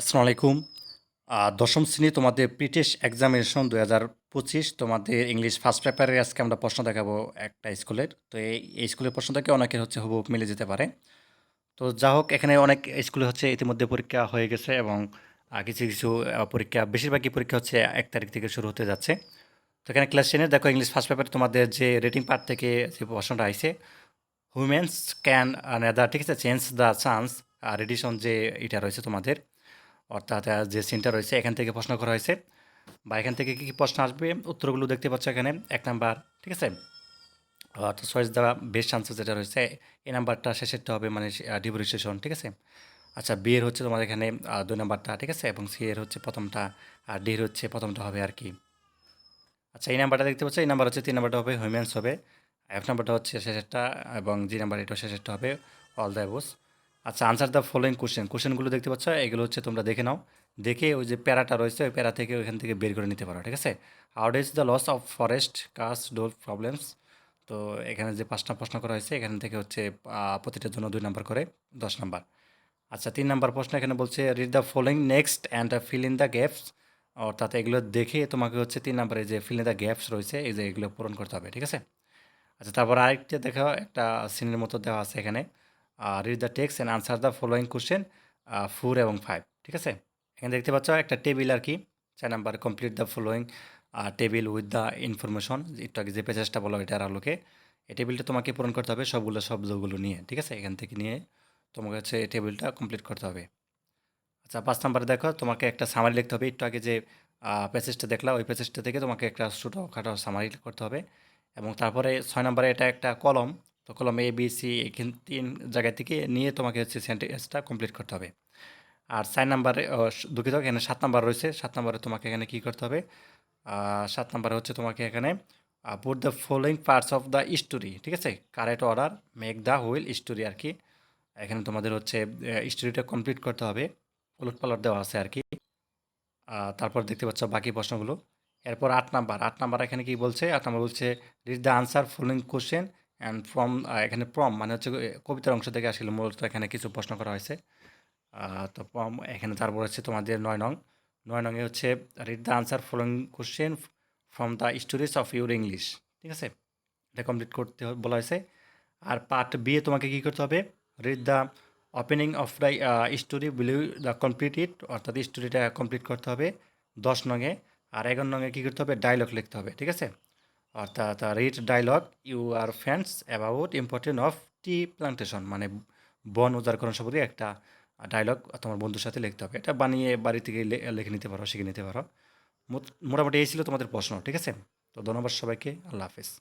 আসসালামু আলাইকুম। দশম শ্রেণি তোমাদের ব্রিটিশ এক্সামিনেশন দু হাজার পঁচিশ। তোমাদের ইংলিশ ফার্স্ট পেপারে আজকে আমরা প্রশ্ন দেখাবো একটা স্কুলের। তো এই স্কুলের প্রশ্ন থেকে অনেকের হচ্ছে হুবহু মিলে যেতে পারে। তো যা হোক, এখানে অনেক স্কুলে হচ্ছে ইতিমধ্যে পরীক্ষা হয়ে গেছে এবং কিছু কিছু পরীক্ষা, বেশিরভাগই পরীক্ষা হচ্ছে এক তারিখ থেকে শুরু হতে যাচ্ছে। তো এখানে ক্লাস টেনের দেখো ইংলিশ ফার্স্ট পেপারে তোমাদের যে রেটিং পার্ট থেকে যে প্রশ্নটা আইছে হুমেন্স ক্যান নেদার ঠিক আছে চেঞ্জ দ্য চান্স রেডিশন যে এটা রয়েছে তোমাদের। অর্থাৎ যে সিনটা রয়েছে, এখান থেকে প্রশ্ন করা হয়েছে। বা এখান থেকে কী কী প্রশ্ন আসবে? উত্তরগুলো দেখতে পাচ্ছ এখানে, এক নাম্বার, ঠিক আছে? অর্থাৎ চয়েস দ্বারা বেস্ট চান্সেস যেটা রয়েছে এই নাম্বারটা শেষেরটা হবে মানে ডিভোরেশন ঠিক আছে? আচ্ছা বি এর হচ্ছে তোমার এখানে দুই নাম্বারটা, ঠিক আছে? এবং সি এর হচ্ছে প্রথমটা, আর ডি এর হচ্ছে প্রথমটা হবে আর কি। আচ্ছা এই নাম্বারটা দেখতে পাচ্ছ? এই নাম্বার হচ্ছে তিন নাম্বারটা হবে হিউম্যান্স হবে। এফ নাম্বারটা হচ্ছে শেষেরটা, এবং জি নাম্বার এটা শেষেরটা হবে অল দ্য অ্যাবোস আচ্ছা আনসার দ্য ফলোয়িং কোশ্চেন কোশ্চেনগুলো দেখতে পাচ্ছ, এগুলো হচ্ছে তোমরা দেখে নাও। দেখে ওই যে প্যারাটা রয়েছে, ওই প্যারা থেকে ওইখান থেকে বের করে নিতে পারো, ঠিক আছে? How is the loss of forest cast dole problems তো এখানে যে পাঁচটা প্রশ্ন করা হয়েছে, এখান থেকে হচ্ছে প্রতিটার জন্য দুই নাম্বার করে, দশ নাম্বার। আচ্ছা তিন নাম্বার প্রশ্ন এখানে বলছে read the following next and fill in the gaps অর্থাৎ এগুলো দেখে তোমাকে হচ্ছে তিন নাম্বারে যে ফিল ইন দ্য গ্যাপস রয়েছে, এই যে এগুলো পূরণ করতে হবে, ঠিক আছে? আচ্ছা তারপর আরেকটা দেখা একটা সিনের মতো দেওয়া আছে এখানে। Read the text and answer the following question four এবং ফাইভ ঠিক আছে? এখানে দেখতে পাচ্ছ একটা টেবিল আর কি, চার number complete the following table with the information একটু যে পেজেসটা বলো এটার আলোকে, এই টেবিলটা তোমাকে পূরণ করতে হবে সবগুলো শব্দগুলো নিয়ে, ঠিক আছে? এখান থেকে নিয়ে তোমাকে হচ্ছে এই টেবিলটা কমপ্লিট করতে হবে। আচ্ছা পাঁচ নাম্বারে দেখো, তোমাকে একটা সামারি লিখতে হবে, একটু আগে যে প্যাসেজটা দেখলা, ওই প্যাসেজটা থেকে তোমাকে একটা ছোটো খাটো সামারি করতে হবে। এবং তারপরে ছয় নম্বরে এটা একটা কলম তো কলম এ বি সি এখান তিন জায়গা থেকে নিয়ে তোমাকে হচ্ছে সেন্টেন্সটা কমপ্লিট করতে হবে। আর চার নাম্বারে দুঃখিত, এখানে সাত নাম্বার রয়েছে। সাত নাম্বারে তোমাকে এখানে কী করতে হবে? সাত নাম্বারে হচ্ছে তোমাকে এখানে put the following parts of the story ঠিক আছে? Correct order make the whole story আর কি। এখানে তোমাদের হচ্ছে স্টোরিটা কমপ্লিট করতে হবে। উলট পালট দেওয়া আছে আর কি। তারপর দেখতে পাচ্ছ বাকি প্রশ্নগুলো। এরপর আট নাম্বার আট নাম্বার এখানে কি বলছে? আট নাম্বার বলছে read the answer following question and from এখানে প্রম মানে হচ্ছে কবিতার অংশ থেকে আসলে মূলত এখানে কিছু প্রশ্ন করা হয়েছে। তো প্রম এখানে তারপর হচ্ছে তোমাদের নয় নং। নয় নঙে হচ্ছে read the answer following question from the stories of your English ঠিক আছে? এটা কমপ্লিট করতে বলা হয়েছে। আর পার্ট বি এ তোমাকে কী করতে হবে? Read the opening of the story below the complete it অর্থাৎ স্টোরিটা কমপ্লিট করতে হবে দশ নঙে আর এগারো নঙে কী করতে হবে? ডায়লগ লিখতে হবে। ঠিক আছে? অর্থাৎ read dialogue you are fans about important of tea plantation মানে বন উদারকরণ সম্পর্কে একটা ডায়লগ তোমার বন্ধুর সাথে লিখতে হবে। এটা বানিয়ে বাড়ি থেকে লিখে নিতে পারো, শিখে নিতে পারো। মোট- মোটামুটি এই ছিল তোমাদের প্রশ্ন, ঠিক আছে? তো ধন্যবাদ সবাইকে, আল্লাহ হাফেজ।